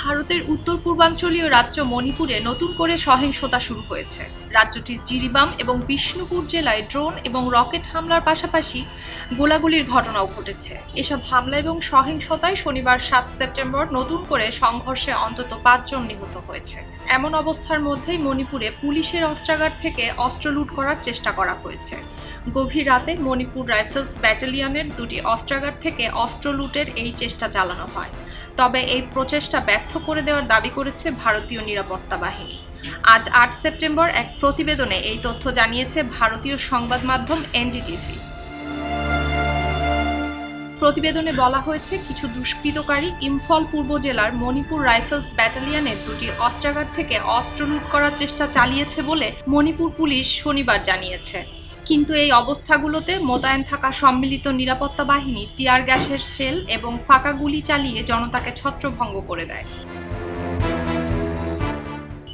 ভারতের উত্তর পূর্বাঞ্চলীয় রাজ্য মণিপুরে নতুন করে সহিংসতা শুরু হয়েছে। রাজ্যটির জিরিবাম এবং বিষ্ণুপুর জেলায় ড্রোন এবং রকেট হামলার পাশাপাশি গোলাগুলির ঘটনাও ঘটেছে। এসব হামলা এবং সহিংসতায় শনিবার সাত সেপ্টেম্বর নতুন করে সংঘর্ষে অন্তত পাঁচজন নিহত হয়েছে। এমন অবস্থার মধ্যেই মণিপুরে পুলিশের অস্ত্রাগার থেকে অস্ত্র লুট করার চেষ্টা করা হয়েছে। গভীর রাতে মণিপুর রাইফেলস ব্যাটালিয়নের দুটি অস্ত্রাগার থেকে অস্ত্র লুটের এই চেষ্টা চালানো হয়। তবে এই প্রচেষ্টা ব্যর্থ করে দেওয়ার দাবি করেছে ভারতীয় নিরাপত্তা বাহিনী। আজ আট সেপ্টেম্বর এক প্রতিবেদনে এই তথ্য জানিয়েছে ভারতীয় সংবাদ মাধ্যম এনডিটিভি। প্রতিবেদনে বলা হয়েছে, কিছু দুষ্কৃতকারী ইম্ফল পূর্ব জেলার মণিপুর রাইফেলস ব্যাটালিয়নের দুটি অস্ত্রাগার থেকে অস্ত্র লুট করার চেষ্টা চালিয়েছে বলে মণিপুর পুলিশ শনিবার জানিয়েছে। কিন্তু এই অবস্থাগুলোতে মোতায়েন থাকা সম্মিলিত নিরাপত্তা বাহিনী, টিয়ার গ্যাসের সেল এবং ফাঁকা গুলি চালিয়ে জনতাকে ছত্রভঙ্গ করে দেয়।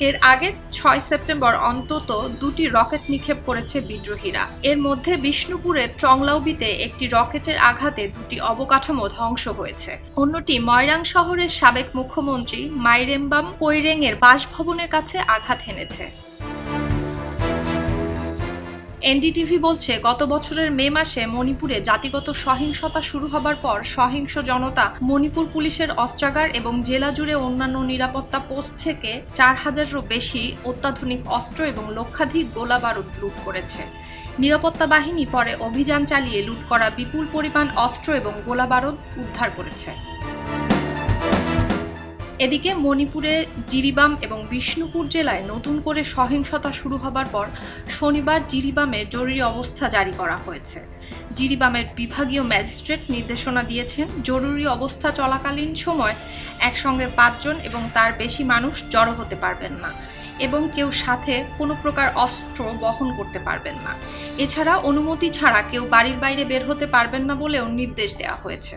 এর আগে ছয় সেপ্টেম্বর অন্তত দুটি রকেট নিক্ষেপ করেছে বিদ্রোহীরা। এর মধ্যে বিষ্ণুপুরের টংলাউবিতে একটি রকেটের আঘাতে দুটি অবকাঠামো ধ্বংস হয়েছে। অন্যটি ময়রাং শহরের সাবেক মুখ্যমন্ত্রী মাইরেম্বাম পৈরেং এর বাসভবনের কাছে আঘাত হেনেছে। এনডিটিভি বলছে, গত বছরের মে মাসে মণিপুরে জাতিগত সহিংসতা শুরু হবার পর সহিংস জনতা মণিপুর পুলিশের অস্ত্রাগার এবং জেলা জুড়ে অন্যান্য নিরাপত্তা পোস্ট থেকে চার হাজারেরও বেশি অত্যাধুনিক অস্ত্র এবং লক্ষাধিক গোলা বারুদ লুট করেছে। নিরাপত্তা বাহিনী পরে অভিযান চালিয়ে লুট করা বিপুল পরিমাণ অস্ত্র এবং গোলা বারুদ উদ্ধার করেছে। এদিকে মণিপুরে জিরিবাম এবং বিষ্ণুপুর জেলায় নতুন করে সহিংসতা শুরু হবার পর শনিবার জিরিবামে জরুরি অবস্থা জারি করা হয়েছে। জিরিবামের বিভাগীয় ম্যাজিস্ট্রেট নির্দেশনা দিয়েছেন, জরুরি অবস্থা চলাকালীন সময় একসঙ্গে পাঁচজন এবং তার বেশি মানুষ জড়ো হতে পারবেন না এবং কেউ সাথে কোনো প্রকার অস্ত্র বহন করতে পারবেন না। এছাড়া অনুমতি ছাড়া কেউ বাড়ির বাইরে বের হতে পারবেন না বলেও নির্দেশ দেওয়া হয়েছে।